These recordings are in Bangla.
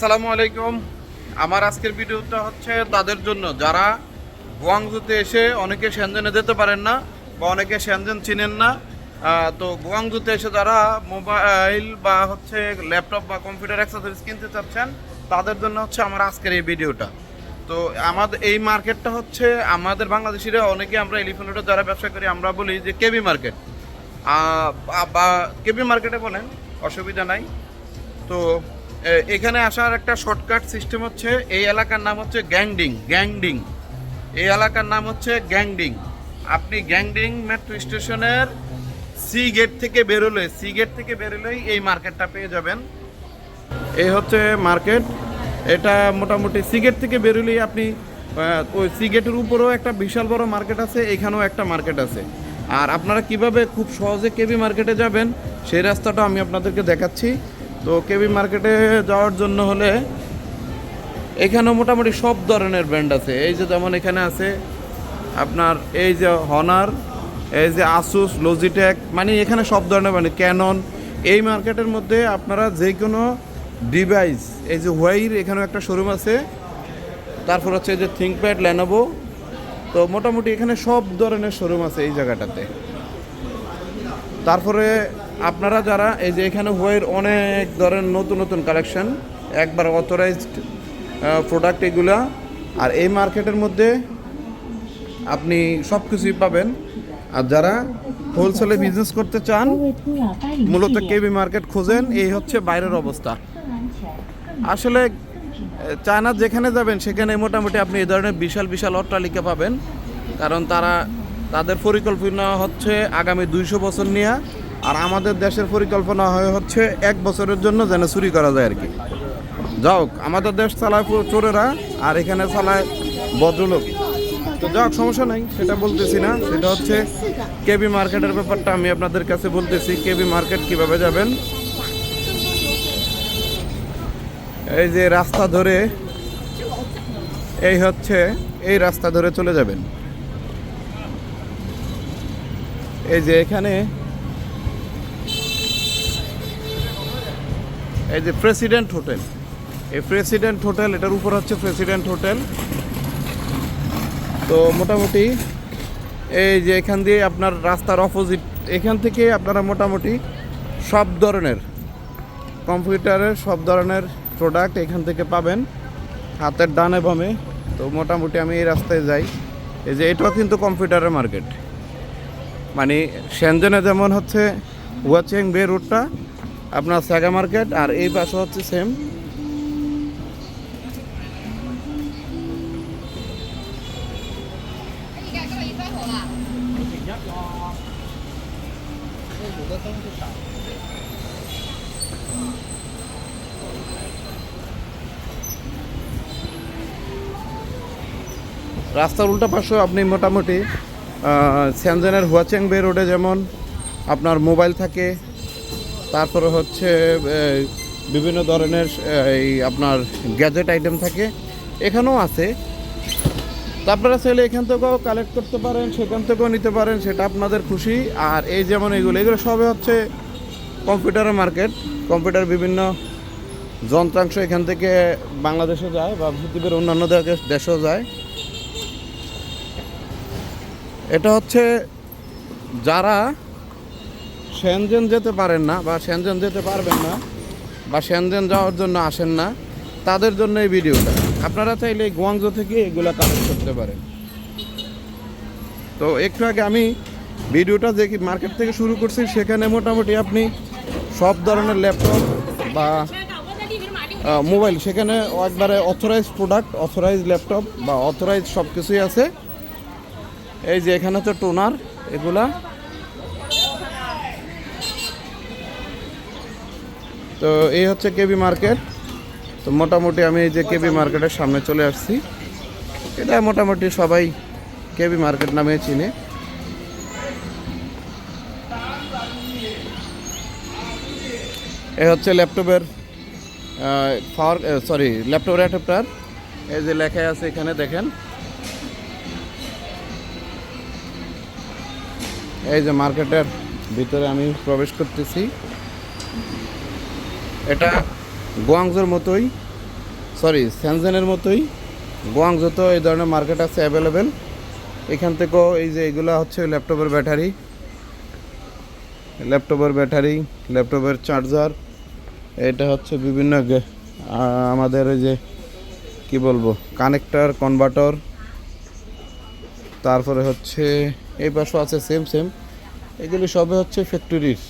আসসালামু আলাইকুম। আমার আজকের ভিডিওটা হচ্ছে তাদের জন্য। যারা গুয়াংজুতে এসে অনেকে সেনজেনে যেতে পারেন না বা অনেকে সেনজেন চিনেন না তো গুয়াংজুতে এসে যারা মোবাইল বা হচ্ছে ল্যাপটপ বা কম্পিউটার অ্যাক্সেসরিজ কিনতে চাচ্ছেন, তাদের জন্য হচ্ছে আমার আজকের এই ভিডিওটা। তো আমাদের এই মার্কেটটা হচ্ছে আমাদের বাংলাদেশিরা, অনেকে আমরা এলিফেন্টের যারা ব্যবসা করি, আমরা বলি যে কেবি মার্কেট। বা, কেবি মার্কেটে বলেন, অসুবিধা নাই। তো এখানে আসার একটা শর্টকাট সিস্টেম হচ্ছে, এই এলাকার নাম হচ্ছে গ্যাংডিং গ্যাংডিং। এই এলাকার নাম হচ্ছে গ্যাংডিং। আপনি গ্যাংডিং মেট্রো স্টেশনের সি গেট থেকে বেরোলে সি গেট থেকে বেরোলেই এই মার্কেটটা পেয়ে যাবেন। এই হচ্ছে মার্কেট এটা মোটামুটি সি গেট থেকে বেরোলেই আপনি ওই সি গেটের উপরেও একটা বিশাল বড় মার্কেট আছে, এখানেও একটা মার্কেট আছে। আর আপনারা কীভাবে খুব সহজে কেবি মার্কেটে যাবেন, সেই রাস্তাটা আমি আপনাদেরকে দেখাচ্ছি। তো কেবি মার্কেটে যাওয়ার জন্য হলে এখানেও মোটামুটি সব ধরনের ব্র্যান্ড আছে। এই যে যেমন এখানে আছে আপনার এই যে হনার এই যে আসুস লজিটেক মানে এখানে সব ধরনের মানে ক্যানন এই মার্কেটের মধ্যে আপনারা যে কোনো ডিভাইস এই যে হোয়াইর এখানেও একটা শোরুম আছে। তারপর হচ্ছে এই যে থিঙ্কপ্যাড ল্যানোভো তো মোটামুটি এখানে সব ধরনের শোরুম আছে এই জায়গাটাতে। তারপরে আপনারা যারা, এই যে এখানে হোয়ের অনেক ধরনের নতুন নতুন কালেকশন একবার অথরাইজড প্রোডাক্ট এগুলা, আর এই মার্কেটের মধ্যে আপনি সব কিছুই পাবেন। আর যারা হোলসেলে বিজনেস করতে চান, মূলত কেবি মার্কেট খোঁজেন, এই হচ্ছে বাইরের অবস্থা। আসলে চায়না যেখানে যাবেন, সেখানে মোটামুটি আপনি এই ধরনের বিশাল বিশাল অট্টালিকা পাবেন। কারণ তারা, তাদের পরিকল্পনা হচ্ছে আগামী দুইশো বছর নিয়ে আর আমাদের দেশের পরিকল্পনা হয়ে হচ্ছে এক বছরের জন্য যেন চুরি করা যায় আর কি। যাওক আমাদের দেশ চালায় চোরেরা আর এখানে চালায় ভদ্রলোক তো যাক সমস্যা নাই, সেটা বলতেছি না। সেটা হচ্ছে কেবি মার্কেটের ব্যাপারটা আমি আপনাদের কাছে বলতেছি, কেবি মার্কেট কীভাবে যাবেন? এই যে রাস্তা ধরে, এই হচ্ছে, এই রাস্তা ধরে চলে যাবেন। এই যে এখানে এই যে প্রেসিডেন্ট হোটেল এই প্রেসিডেন্ট হোটেল এটার উপর হচ্ছে প্রেসিডেন্ট হোটেল তো মোটামুটি এই যে এখান দিয়ে আপনার রাস্তার অপোজিট এখান থেকে আপনারা মোটামুটি সব ধরনের কম্পিউটারের, সব ধরনের প্রোডাক্ট এখান থেকে পাবেন হাতের ডানে বামে। তো মোটামুটি আমি এই রাস্তায় যাই। এই যে এটাও কিন্তু কম্পিউটারের মার্কেট মানে সেনজনে যেমন হচ্ছে ওয়াচিং বে রোডটা আপনার স্যাগা মার্কেট আর এই পাশে হচ্ছে সেম রাস্তার উল্টা পাশেও আপনি মোটামুটি স্যানজেনের হুয়াচেং বে রোডে যেমন আপনার মোবাইল থাকে তারপরে হচ্ছে বিভিন্ন ধরনের এই আপনার গ্যাজেট আইটেম থাকে, এখানেও আছে। আপনারা চাইলে এখান থেকেও কালেক্ট করতে পারেন, সেখান থেকেও নিতে পারেন, সেটা আপনাদের খুশি। আর এই যেমন এগুলো এগুলো সবে হচ্ছে কম্পিউটারের মার্কেট কম্পিউটার বিভিন্ন যন্ত্রাংশ এখান থেকে বাংলাদেশে যায় বা পৃথিবীর অন্যান্য দেশে- দেশেও যায়। এটা হচ্ছে যারা সেনজেন যেতে পারেন না বা সেনজেন যেতে পারবেন না বা সেনজেন যাওয়ার জন্য আসেন না, তাদের জন্য এই ভিডিওটা। আপনারা চাইলে গোয়াংজো থেকে এগুলা কালেক্ট করতে পারেন। তো একটু আগে আমি ভিডিওটা যে মার্কেট থেকে শুরু করছি, সেখানে মোটামুটি আপনি সব ধরনের ল্যাপটপ বা মোবাইল সেখানে একবারে অথরাইজ প্রোডাক্ট অথরাইজ ল্যাপটপ বা অথরাইজ সব কিছুই আছে। এই যে এখানে তো টোনার এগুলা। তো এই হচ্ছে কেবি মার্কেট। তো মোটামুটি আমি এই যে কেবি মার্কেটের সামনে চলে আসছি। এটা মোটামুটি সবাই কেবি মার্কেট নামে চিনে। এ হচ্ছে ল্যাপটপের পাওয়ার সরি ল্যাপটপের অ্যাডাপ্টার। এই যে লেখা আছে এখানে, দেখেন। এই যে মার্কেটের ভিতরে আমি প্রবেশ করতেছি। এটা গোয়াংজোর মতোই সরি স্যানজেনের মতোই। গোয়াংজোতো এই ধরনের মার্কেট আছে অ্যাভেলেবেল এখান থেকেও এই যে এগুলো হচ্ছে ল্যাপটপের ব্যাটারি ল্যাপটপের ব্যাটারি ল্যাপটপের চার্জার এটা হচ্ছে বিভিন্ন আমাদের এই যে, কি বলব কানেক্টর কনভার্টর তারপরে হচ্ছে, এই পাশে আছে সেম সেম এগুলি সবে হচ্ছে ফ্যাক্টরির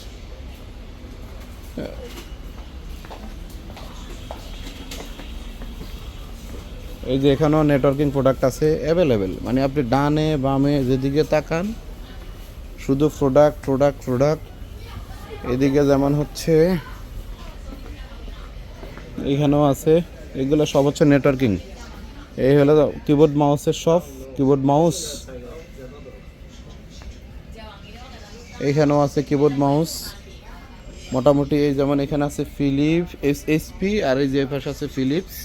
এই যে এখানেও নেটওয়ার্কিং প্রোডাক্ট আছে অ্যাভেলেবেল মানে আপনি ডানে, বামে যেদিকে তাকান, শুধু প্রোডাক্ট প্রোডাক্ট প্রোডাক্ট এদিকে যেমন হচ্ছে এখানেও আছে, এগুলো সব হচ্ছে নেটওয়ার্কিং এই হলো কিবোর্ড মাউসের সব কিবোর্ড মাউস এইখানেও আছে কিবোর্ড মাউস মোটামুটি এই যেমন এখানে আছে ফিলিপ এস এসপি আর এই যে পাশে আছে ফিলিপস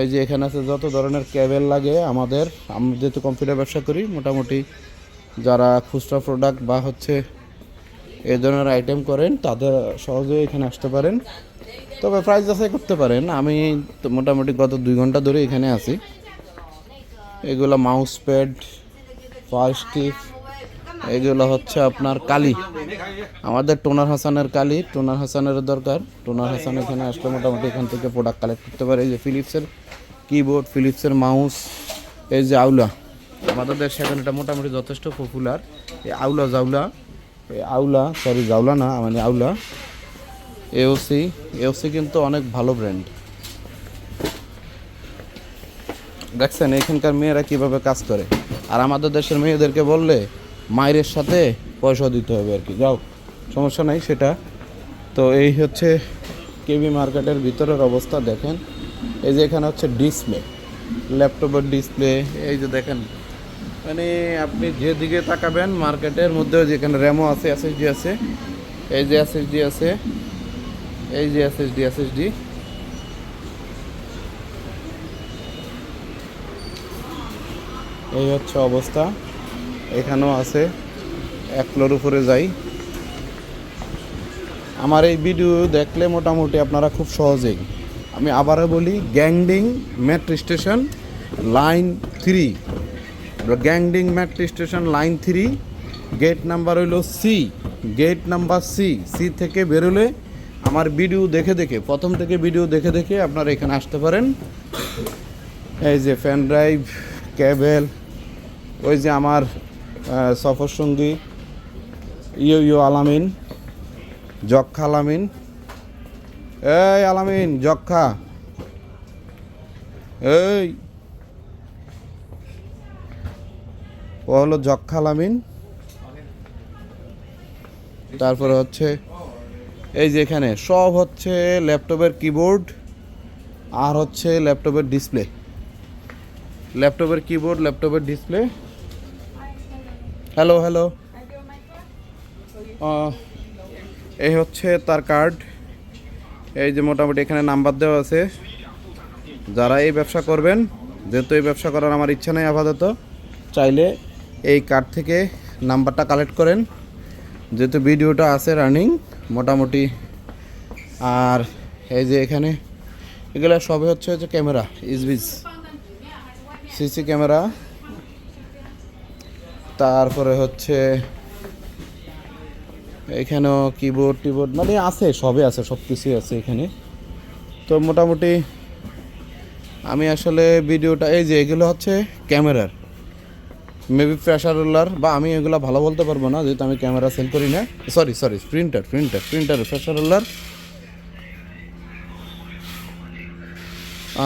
এই যে এখানে আছে যত ধরনের ক্যাবেল লাগে আমাদের আমরা যেহেতু কম্পিউটার ব্যবসা করি, মোটামুটি যারা খুচরা প্রোডাক্ট বা হচ্ছে এ ধরনের আইটেম করেন, তাদের সহজে এখানে আসতে পারেন। তবে প্রাইস যাচাই করতে পারেন। আমি মোটামুটি গত দুই ঘণ্টা ধরে এখানে আছি। এগুলো মাউস প্যাড ফার্স্টিক এগুলো হচ্ছে আপনার কালি। আমাদের টোনার হাসানের কালি, টোনার হাসানের দরকার। টোনার হাসান এখানে আসলে মোটামুটি এখান থেকে প্রোডাক্ট কালেক্ট করতে পারে। এই যে ফিলিপসের কিবোর্ড ফিলিপসের মাউস এই যে আউলা। আমাদের দেশে এখন এটা মোটামুটি যথেষ্ট পপুলার এই আউলা জাউলা, এই আউলা সরি জাউলা না মানে আউলা। এওসি এওসি কিন্তু অনেক ভালো ব্র্যান্ড দেখছেন, এখানকার মেয়েরা কীভাবে কাজ করে। আর আমাদের দেশের মেয়েদেরকে বললে মায়ের সাথে পয়সা দিতে হবে আর কি। যাও, সমস্যা নাই সেটা। তো এই হচ্ছে কেবি মার্কেটের ভিতরের অবস্থা, দেখেন। এই যে এখানে হচ্ছে ডিসপ্লে ল্যাপটপের ডিসপ্লে এই যে দেখেন। মানে আপনি যেদিকে তাকাবেন মার্কেটের মধ্যে যেখানে র্যামও আছে এসএসডি আছে, এই যে এসএসডি আছে, এই যে এসএসডি এসএসডি এই হচ্ছে অবস্থা। এখানেও আছে। এক ফ্লোর উপরে যাই। আমার এই ভিডিও দেখলে মোটামুটি আপনারা খুব সহজেই। আমি আবারও বলি Gangding metro station line three Gangding metro station line three gate number হইল C gate number C C থেকে বেরোলে আমার ভিডিও দেখে দেখে, প্রথম থেকে ভিডিও দেখে দেখে আপনারা এখানে আসতে পারেন। এই যে ফ্যান ড্রাইভ ক্যাবেল ওই যে আমার সফর সঙ্গী ইয়ো ইয়ো আলামিন যক্ষা আলামিন। এই আলামিন যক্ষা এই। ও হলো যক্ষা আলামিন। তারপরে হচ্ছে, এই যে এখানে, সব হচ্ছে ল্যাপটপের কিবোর্ড আর হচ্ছে ল্যাপটপের ডিসপ্লে। ল্যাপটপের কিবোর্ড, ল্যাপটপের ডিসপ্লে। হ্যালো হ্যালো এই হচ্ছে তার কার্ড এই যে মোটামুটি এখানে নাম্বার দেওয়া আছে। যারা এই ব্যবসা করবেন, যেহেতু এই ব্যবসা করার আমার ইচ্ছা নেই আপাতত, চাইলে এই কার্ড থেকে নাম্বারটা কালেক্ট করেন। যেহেতু ভিডিওটা আছে রানিং মোটামুটি। আর এই যে এখানে, এগুলো সবই হচ্ছে হচ্ছে ক্যামেরা ইসবিজ সিসি ক্যামেরা তারপরে হচ্ছে এখানেও কিবোর্ড টিবোর্ড মানে আছে, সবই আছে, সব কিছুই আছে এখানে। তো মোটামুটি আমি আসলে ভিডিওটা, এই যে এগুলো হচ্ছে ক্যামেরার। মেবি প্রেশার রোলার বা আমি এগুলো ভালো বলতে পারব না, যেহেতু আমি ক্যামেরা সেল করি না। Sorry sorry printer printer printer pressure roller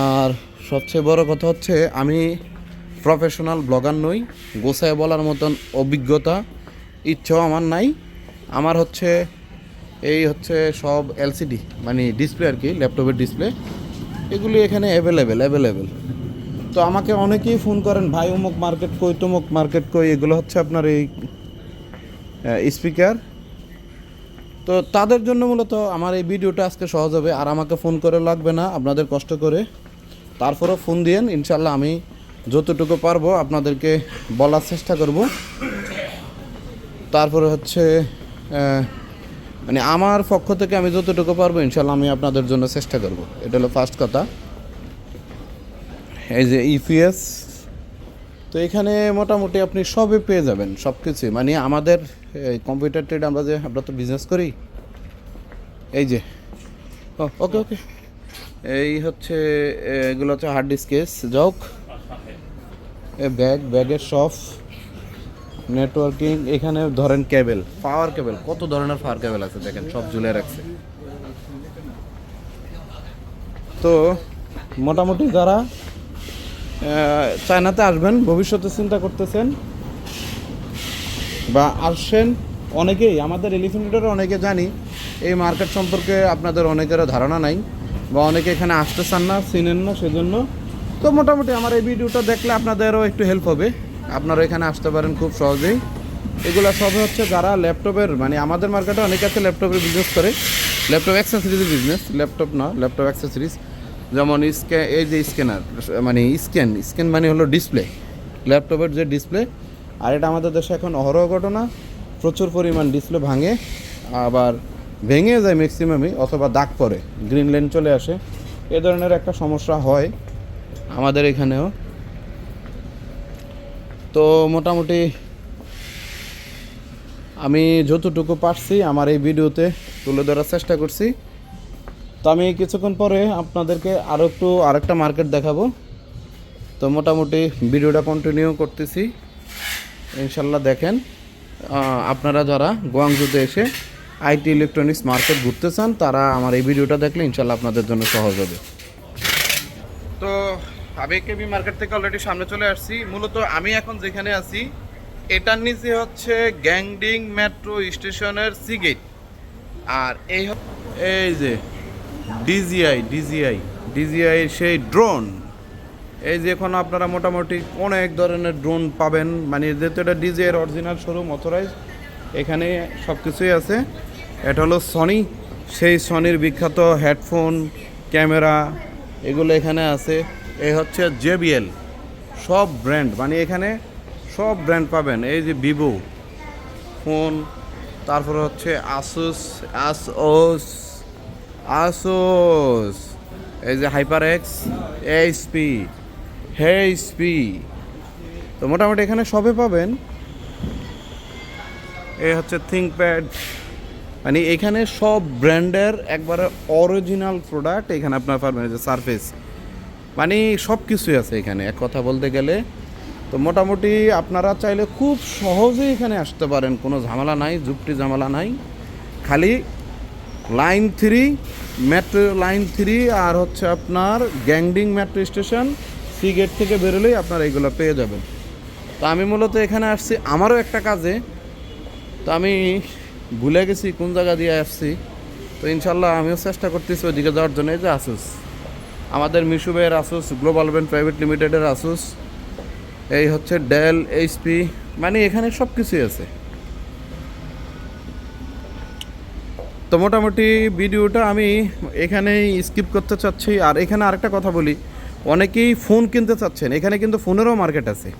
আর সবচেয়ে বড় কথা হচ্ছে আমি প্রফেশনাল ব্লগার নই গোসায় বলার মতন অভিজ্ঞতা, ইচ্ছাও আমার নাই। আমার হচ্ছে, এই হচ্ছে সব এলসিডি মানে ডিসপ্লে আর কি, ল্যাপটপের ডিসপ্লে। এগুলি এখানে অ্যাভেলেবেল অ্যাভেলেবেল তো আমাকে অনেকেই ফোন করেন, ভাই, অমুক মার্কেট কই, তমুক মার্কেট কই? এগুলো হচ্ছে আপনার এই স্পিকার তো তাদের জন্য মূলত আমার এই ভিডিওটা আজকে সহজ হবে। আর আমাকে ফোন করে লাগবে না, আপনাদের কষ্ট করে। তারপরেও ফোন দিয়েন ইনশাল্লাহ আমি যতটুকু পারব আপনাদেরকে বলার চেষ্টা করব। তারপরে হচ্ছে মানে আমার পক্ষ থেকে আমি যতটুকু পারব ইনশাল্লাহ আমি আপনাদের জন্য চেষ্টা করব। এটা হলো ফার্স্ট কথা। এই যে ইপিএস তো এখানে মোটামুটি আপনি সবই পেয়ে যাবেন সব কিছুই মানে আমাদের কম্পিউটার ট্রেড আমরা যে, আমরা তো বিজনেস করি। এই যে ওকে ওকে। এই হচ্ছে, এগুলো হচ্ছে হার্ড ডিস্ক কেস যাওক ব্যাগ, ব্যাগের শপ নেটওয়ার্কিং, এখানে ধরেন কেবেল, পাওয়ার কেবেল, কত ধরনের পাওয়ার কেবেল আছে দেখেন, সব ঝুলে রাখছে। তো মোটামুটি যারা চায়নাতে আসবেন, ভবিষ্যতে চিন্তা করতেছেন, বা আসছেন অনেকেই, আমাদের এলিফেন্টের অনেকে জানি, এই মার্কেট সম্পর্কে আপনাদের অনেকেরও ধারণা নাই, বা অনেকে এখানে আসতে চান না, চিনেন না, সেজন্য তো মোটামুটি আমার এই ভিডিওটা দেখলে আপনাদেরও একটু হেল্প হবে। আপনারা এখানে আসতে পারেন খুব সহজেই। এগুলো সব হচ্ছে যারা ল্যাপটপের মানে আমাদের মার্কেটে অনেকে আছে ল্যাপটপের বিজনেস করে। ল্যাপটপ অ্যাক্সেসরিজের বিজনেস ল্যাপটপ না, ল্যাপটপ অ্যাক্সেসরিজ যেমন স্ক্যান এই যে স্ক্যানার মানে স্ক্যান স্ক্যান মানে হলো ডিসপ্লে ল্যাপটপের যে ডিসপ্লে আর এটা আমাদের দেশে এখন অহরহ ঘটনা। প্রচুর পরিমাণ ডিসপ্লে ভাঙে, আবার ভেঙে যায় ম্যাক্সিমামই অথবা দাগ পড়ে। গ্রিন লাইন চলে আসে। এ ধরনের একটা সমস্যা হয়। আমাদের এখানেও। তো মোটামুটি আমি যতটুকু পারছি আমার এই ভিডিওতে তুলে ধরার চেষ্টা করছি। তো আমি কিছুক্ষণ পরে আপনাদেরকে আরও একটু, আরেকটা মার্কেট দেখাবো। তো মোটামুটি ভিডিওটা কন্টিনিউ করতেছি। ইনশাল্লাহ দেখেন আপনারা যারা গোয়াংজুতে এসে আইটি ইলেকট্রনিক্স মার্কেট ঘুরতে চান, তারা আমার এই ভিডিওটা দেখলে ইনশাল্লাহ আপনাদের জন্য সহজ হবে। কেবি মার্কেট থেকে অলরেডি সামনে চলে আসছি। মূলত আমি এখন যেখানে আছি, এটার নিচে হচ্ছে গ্যাংডিং মেট্রো স্টেশনের সি গেট আর এই এই যে ডিজিআই ডিজিআই ডিজিআই সেই ড্রোন এই যে এখন আপনারা মোটামুটি অনেক ধরনের ড্রোন পাবেন। মানে যেহেতু এটা ডিজিআইয়ের অরিজিনাল শোরুম অথরাইজ এখানে সব কিছুই আছে। এটা হলো সনি সেই সনির বিখ্যাত হেডফোন ক্যামেরা এগুলো এখানে আছে। এই হচ্ছে জেবিএল। সব ব্র্যান্ড মানে এখানে সব ব্র্যান্ড পাবেন। এই যে ভিভো ফোন, তারপরে হচ্ছে আসুস আসওস আসোস, এই যে হাইপার এক্স এইচপি এইচপি তো মোটামুটি এখানে সবে পাবেন। এই হচ্ছে থিঙ্কপ্যাড মানে এখানে সব ব্র্যান্ডের একবারে অরিজিনাল প্রোডাক্ট এখানে আপনার পাবেন যে সারফেস। মানে সব কিছুই আছে এখানে। এক কথা বলতে গেলে, তো মোটামুটি আপনারা চাইলে খুব সহজেই এখানে আসতে পারেন, কোনো ঝামেলা নাই, যুক্তি ঝামেলা নাই। খালি line three metro line three আর হচ্ছে আপনার Gangding metro station C gate থেকে বেরোলেই আপনারা এইগুলো পেয়ে যাবেন। তো আমি মূলত এখানে আসছি, আমারও একটা কাজে। তো আমি ভুলে গেছি কোন জায়গা দিয়ে আসছি। তো ইনশাল্লাহ আমিও চেষ্টা করতেছি ওইদিকে যাওয়ার জন্য এই যে আসুস। আমাদের মিশু ভাইয়ের আসুস গ্লোবাল ব্যান্ড প্রাইভেট লিমিটেডের আসুস এই হচ্ছে ডেল এইচপি মানে এখানে সব কিছুই আছে। তো মোটামুটি ভিডিওটা আমি এখানেই স্কিপ করতে চাচ্ছি। আর এখানে আরেকটা কথা বলি, অনেকেই ফোন কিনতে চাচ্ছেন, এখানে কিন্তু ফোনেরও মার্কেট আছে।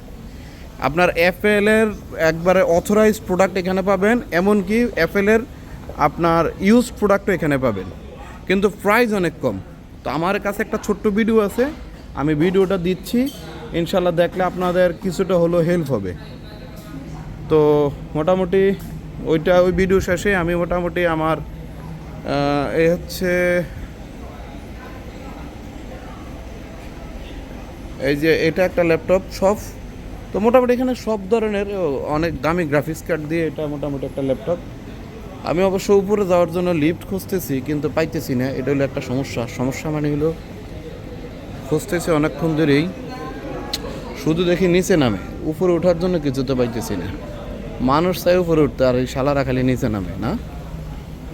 আপনার অ্যাপেলের একবারে অথরাইজ প্রোডাক্ট এখানে পাবেন, এমনকি অ্যাপেলের আপনার ইউজ প্রোডাক্টও এখানে পাবেন। কিন্তু প্রাইস অনেক কম। তো আমার কাছে একটা ছোট্ট ভিডিও আছে। আমি ভিডিওটা দিচ্ছি। ইনশাল্লাহ দেখলে আপনাদের কিছুটা হলো হেল্প হবে। তো মোটামুটি ওইটা ওই ভিডিও শেষে আমি মোটামুটি আমার এই হচ্ছে এই যে এটা একটা ল্যাপটপ সব তো মোটামুটি এখানে সব ধরনের অনেক দামি গ্রাফিক্স কার্ড দিয়ে এটা মোটামুটি একটা ল্যাপটপ আমি অবশ্য উপরে যাওয়ার জন্য লিফট খুঁজতেছি, কিন্তু পাইতেছি না। এটা হলো একটা সমস্যা। সমস্যা মানে হলো, খুঁজতেছি অনেকক্ষণ ধরেই, শুধু দেখি নিচে নামে। উপরে ওঠার জন্য কিছু তো পাইতেছি না। মানুষ চাই উপরে উঠতে, আর এই শালারা খালি নিচে নামে, না?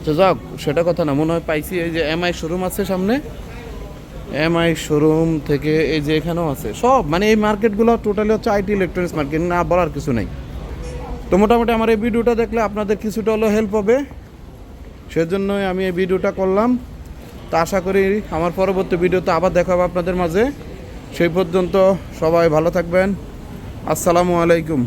তো যাক, সেটা কথা না। মনে হয় পাইছি এই যে এমআই শোরুম আছে সামনে। এমআই শোরুম থেকে এই যে এখানেও আছে। সব মানে এই মার্কেটগুলো টোটালি হচ্ছে আইটি ইলেকট্রনিক্স মার্কেট না বলার কিছু নেই। তো মোটামুটি আমার এই ভিডিওটা দেখলে আপনাদের কিছুটা হলেও হেল্প হবে। সেজন্যই আমি এই ভিডিওটা করলাম। তো আশা করি আমার পরবর্তী ভিডিওতে আবার দেখা হবে আপনাদের মাঝে। সেই পর্যন্ত সবাই ভালো থাকবেন। আসসালামু আলাইকুম।